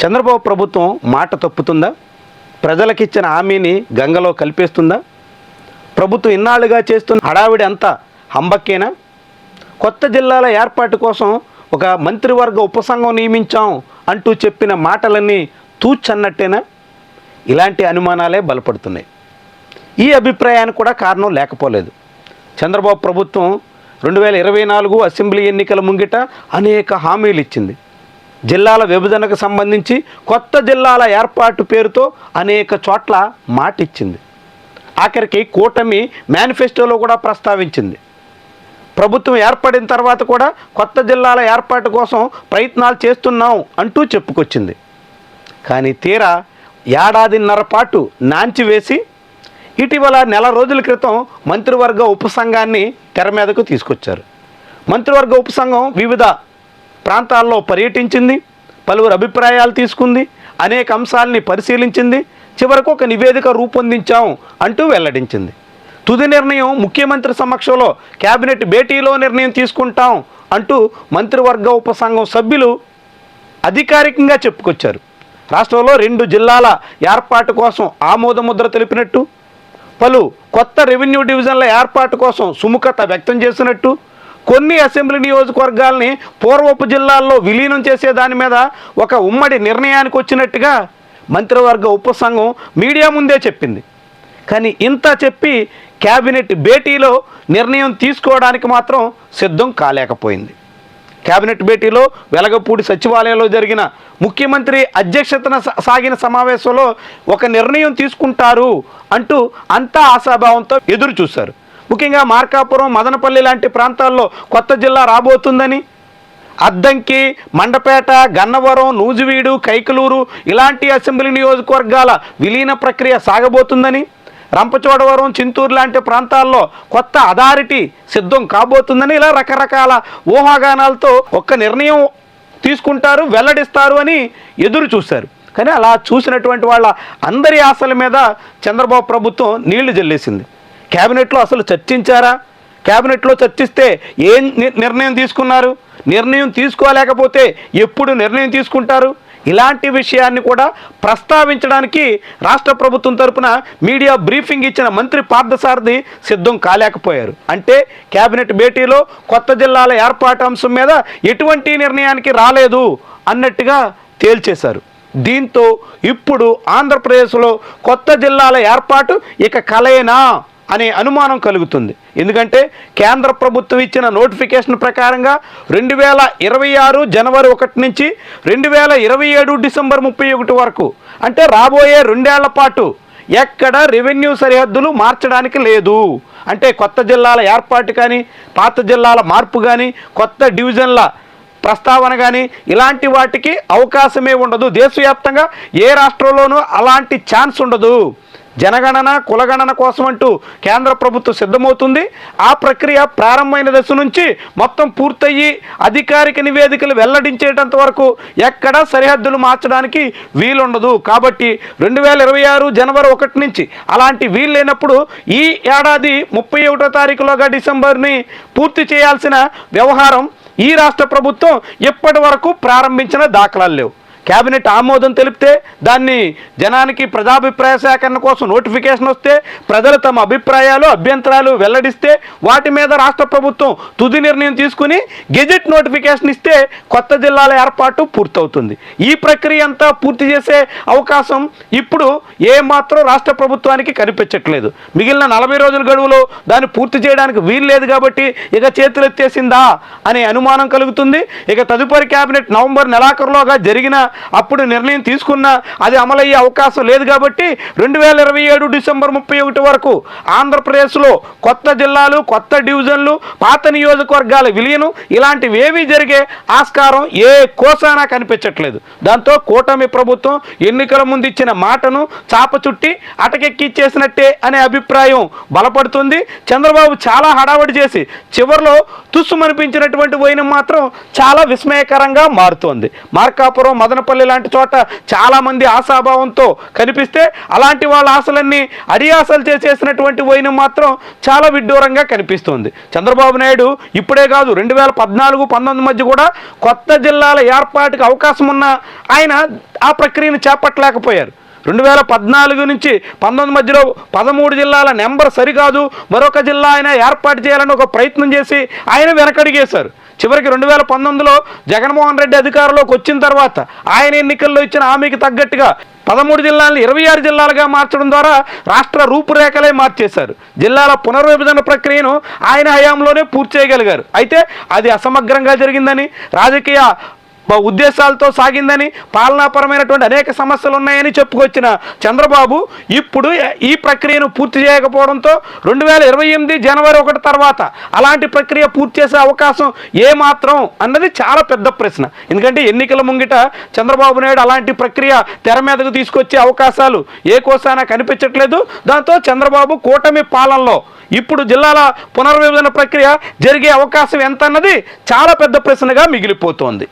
చంద్రబాబు ప్రభుత్వం మాట తప్పుతుందా? ప్రజలకిచ్చిన హామీని గంగలో కలిపేస్తుందా? ప్రభుత్వం ఇన్నాళ్ళుగా చేస్తున్న హడావిడి అంతా హంబక్కేనా? కొత్త జిల్లాల ఏర్పాటు కోసం ఒక మంత్రివర్గ ఉపసంఘం నియమించాం అంటూ చెప్పిన మాటలన్నీ తూచన్నట్టేనా? ఇలాంటి అనుమానాలే బలపడుతున్నాయి. ఈ అభిప్రాయానికి కూడా కారణం లేకపోలేదు. చంద్రబాబు ప్రభుత్వం రెండు వేల ఇరవై నాలుగు అసెంబ్లీ ఎన్నికల ముంగిట అనేక హామీలు ఇచ్చింది జిల్లాల విభజనకు సంబంధించి కొత్త జిల్లాల ఏర్పాటు పేరుతో అనేక చోట్ల మాట ఇచ్చింది ఆఖరికి కూటమి మేనిఫెస్టోలో కూడా ప్రస్తావించింది. ప్రభుత్వం ఏర్పడిన తర్వాత కూడా కొత్త జిల్లాల ఏర్పాటు కోసం ప్రయత్నాలు చేస్తున్నాం అంటూ చెప్పుకొచ్చింది. కానీ తీరా ఏడాదిన్నర పాటు నాంచి వేసి ఇటీవల నెల రోజుల క్రితం మంత్రివర్గ ఉపసంఘాన్ని తెర మీదకు తీసుకొచ్చారు. మంత్రివర్గ ఉపసంఘం వివిధ ప్రాంతాల్లో పర్యటించింది పలువురు అభిప్రాయాలు తీసుకుంది అనేక అంశాలని పరిశీలించింది చివరకు ఒక నివేదిక రూపొందించాం అంటూ వెల్లడించింది. తుది నిర్ణయం ముఖ్యమంత్రి సమక్షంలో కేబినెట్ భేటీలో నిర్ణయం తీసుకుంటాం అంటూ మంత్రివర్గ ఉపసంఘం సభ్యులు అధికారికంగా చెప్పుకొచ్చారు. రాష్ట్రంలో రెండు జిల్లాల ఏర్పాటు కోసం ఆమోదముద్ర తెలిపినట్టు పలు కొత్త రెవెన్యూ డివిజన్ల ఏర్పాటు కోసం సుముఖత వ్యక్తం చేసినట్టు కొన్ని అసెంబ్లీ నియోజకవర్గాల్ని పూర్వపు జిల్లాల్లో విలీనం చేసే దాని మీద ఒక ఉమ్మడి నిర్ణయానికి వచ్చినట్టుగా మంత్రివర్గ ఉపసంఘం మీడియా ముందే చెప్పింది. కానీ ఇంత చెప్పి కేబినెట్ భేటీలో నిర్ణయం తీసుకోవడానికి మాత్రం సిద్ధం కాలేకపోయింది. కేబినెట్ భేటీలో వెలగపూడి సచివాలయంలో జరిగిన ముఖ్యమంత్రి అధ్యక్షతన సా- సాగిన సమావేశంలో ఒక నిర్ణయం తీసుకుంటారు అంటూ అంతా ఆశాభావంతో ఎదురు చూశారు ముఖ్యంగా మార్కాపురం మదనపల్లి లాంటి ప్రాంతాల్లో కొత్త జిల్లా రాబోతుందని. అద్దంకి మండపేట గన్నవరం నూజివీడు కైకలూరు ఇలాంటి అసెంబ్లీ నియోజకవర్గాల విలీన ప్రక్రియ సాగబోతుందని. రంపచోడవరం చింతూరు లాంటి ప్రాంతాల్లో కొత్త అథారిటీ సిద్ధం కాబోతుందని ఇలా రకరకాల ఊహాగానాలతో ఒక్క నిర్ణయం తీసుకుంటారు వెల్లడిస్తారు అని ఎదురు చూశారు. కానీ అలా చూసినటువంటి వాళ్ళ అందరి ఆశల మీద చంద్రబాబు ప్రభుత్వం నీళ్ళు జల్లేసింది. క్యాబినెట్లో అసలు చర్చించారా? క్యాబినెట్లో చర్చిస్తే ఏం ని- నిర్ణయం తీసుకున్నారు? నిర్ణయం తీసుకోలేకపోతే ఎప్పుడు నిర్ణయం తీసుకుంటారు? ఇలాంటి విషయాన్ని కూడా ప్రస్తావించడానికి రాష్ట్ర ప్రభుత్వం తరపున మీడియా బ్రీఫింగ్ ఇచ్చిన మంత్రి పార్థసారథి సిద్ధం కాలేకపోయారు. అంటే కేబినెట్ భేటీలో కొత్త జిల్లాల ఏర్పాటు అంశం మీద ఎటువంటి నిర్ణయానికి రాలేదు అన్నట్టుగా తేల్చేశారు. దీంతో ఇప్పుడు ఆంధ్రప్రదేశ్లో కొత్త జిల్లాల ఏర్పాటు ఇక కలయేనా? అనే అనుమానం కలుగుతుంది. ఎందుకంటే కేంద్ర ప్రభుత్వం ఇచ్చిన నోటిఫికేషన్ ప్రకారంగా రెండు వేల ఇరవై ఆరు జనవరి ఒకటి నుంచి రెండు వేల ఇరవై ఏడు డిసెంబర్ ముప్పై ఒకటి వరకు అంటే రాబోయే రెండేళ్ళ పాటు ఎక్కడ రెవెన్యూ సరిహద్దులు మార్చడానికి లేదు. అంటే కొత్త జిల్లాల ఏర్పాటు కానీ పాత జిల్లాల మార్పు కానీ కొత్త డివిజన్ల ప్రస్తావన కానీ ఇలాంటి వాటికి అవకాశమే ఉండదు. దేశవ్యాప్తంగా ఏ రాష్ట్రంలోనూ అలాంటి ఛాన్స్ ఉండదు. జనగణన కులగణన కోసం అంటూ కేంద్ర ప్రభుత్వం సిద్ధమవుతుంది. ఆ ప్రక్రియ ప్రారంభమైన దశ నుంచి మొత్తం పూర్తయ్యి అధికారిక నివేదికలు వెల్లడించేటంత వరకు ఎక్కడ సరిహద్దులు మార్చడానికి వీలుండదు. కాబట్టి రెండు వేల ఇరవై ఆరు జనవరి ఒకటి నుంచి అలాంటి వీలు లేనప్పుడు ఈ ఏడాది ముప్పై ఒకటో తారీఖులోగా డిసెంబర్ని పూర్తి చేయాల్సిన వ్యవహారం ఈ రాష్ట్ర ప్రభుత్వం ఇప్పటి వరకు ప్రారంభించిన దాఖలాలు లేవు. కేబినెట్ ఆమోదం తెలిపితే దాన్ని జనానికి ప్రజాభిప్రాయ సేకరణ కోసం నోటిఫికేషన్ వస్తే ప్రజలు తమ అభిప్రాయాలు అభ్యంతరాలు వెల్లడిస్తే వాటి మీద రాష్ట్ర ప్రభుత్వం తుది నిర్ణయం తీసుకుని గెజెట్ నోటిఫికేషన్ ఇస్తే కొత్త జిల్లాల ఏర్పాటు పూర్తవుతుంది. ఈ ప్రక్రియ అంతా పూర్తి చేసే అవకాశం ఇప్పుడు ఏ మాత్రం రాష్ట్ర ప్రభుత్వానికి కనిపించట్లేదు. మిగిలిన నలభై రోజుల గడువులో దాన్ని పూర్తి చేయడానికి వీలు లేదు కాబట్టి ఇక చేతులెత్తేసిందా అనే అనుమానం కలుగుతుంది. ఇక తదుపరి కేబినెట్ నవంబర్ నెలాఖరులోగా జరిగిన అప్పుడు నిర్ణయం తీసుకున్నా అది అమలయ్యే అవకాశం లేదు కాబట్టి రెండు వేల ఇరవై ఏడు డిసెంబర్ ముప్పై ఒకటి వరకు ఆంధ్రప్రదేశ్లో కొత్త జిల్లాలు కొత్త డివిజన్లు పాత నియోజకవర్గాల విలీనం ఇలాంటివేవీ జరిగే ఆస్కారం ఏ కోసానా కనిపించట్లేదు. దాంతో కూటమి ప్రభుత్వం ఎన్నికల ముందు ఇచ్చిన మాటను చాప చుట్టి అటకెక్కిచ్చేసినట్టే అనే అభిప్రాయం బలపడుతుంది. చంద్రబాబు చాలా హడావడి చేసి చివరిలో తుస్సుమనిపించినటువంటి వైనం మాత్రం చాలా విస్మయకరంగా మారుతోంది. మార్కాపురం మదన మదనపల్లి లాంటి చోట చాలామంది ఆశాభావంతో కనిపిస్తే అలాంటి వాళ్ళ ఆశలన్నీ అడియాసలు చేసేసినటువంటి వైనం మాత్రం చాలా విడ్డూరంగా కనిపిస్తుంది. చంద్రబాబు నాయుడు ఇప్పుడే కాదు రెండు వేల పద్నాలుగు పంతొమ్మిది మధ్య కూడా కొత్త జిల్లాల ఏర్పాటుకు అవకాశం ఉన్న ఆయన ఆ ప్రక్రియను చేపట్టలేకపోయారు. రెండు వేల పద్నాలుగు నుంచి పంతొమ్మిది మధ్యలో పదమూడు జిల్లాల నెంబర్ సరికాదు మరొక జిల్లా ఆయన ఏర్పాటు చేయాలని ఒక ప్రయత్నం చేసి ఆయన వెనకడిగేశారు. చివరికి రెండు వేల పంతొమ్మిదిలో జగన్మోహన్ రెడ్డి అధికారంలోకి వచ్చిన తర్వాత ఆయన ఎన్నికల్లో ఇచ్చిన హామీకి తగ్గట్టుగా పదమూడు జిల్లాలను ఇరవై ఆరు జిల్లాలుగా మార్చడం ద్వారా రాష్ట్ర రూపురేఖలే మార్చేశారు. జిల్లాల పునర్విభజన ప్రక్రియను ఆయన హయాంలోనే పూర్తి చేయగలిగారు. అయితే అది అసమగ్రంగా జరిగిందని రాజకీయ ఉద్దేశాలతో సాగిందని పాలనాపరమైనటువంటి అనేక సమస్యలు ఉన్నాయని చెప్పుకొచ్చిన చంద్రబాబు ఇప్పుడు ఈ ప్రక్రియను పూర్తి చేయకపోవడంతో రెండు వేల ఇరవై ఎనిమిది జనవరి ఒకటి తర్వాత అలాంటి ప్రక్రియ పూర్తి చేసే అవకాశం ఏమాత్రం అన్నది చాలా పెద్ద ప్రశ్న. ఎందుకంటే ఎన్నికల ముంగిట చంద్రబాబు నాయుడు అలాంటి ప్రక్రియ తెర మీదకు తీసుకొచ్చే అవకాశాలు ఏ కోసానా కనిపించట్లేదు. దాంతో చంద్రబాబు కూటమి పాలనలో ఇప్పుడు జిల్లాల పునర్విభజన ప్రక్రియ జరిగే అవకాశం ఎంత అన్నది చాలా పెద్ద ప్రశ్నగా మిగిలిపోతోంది.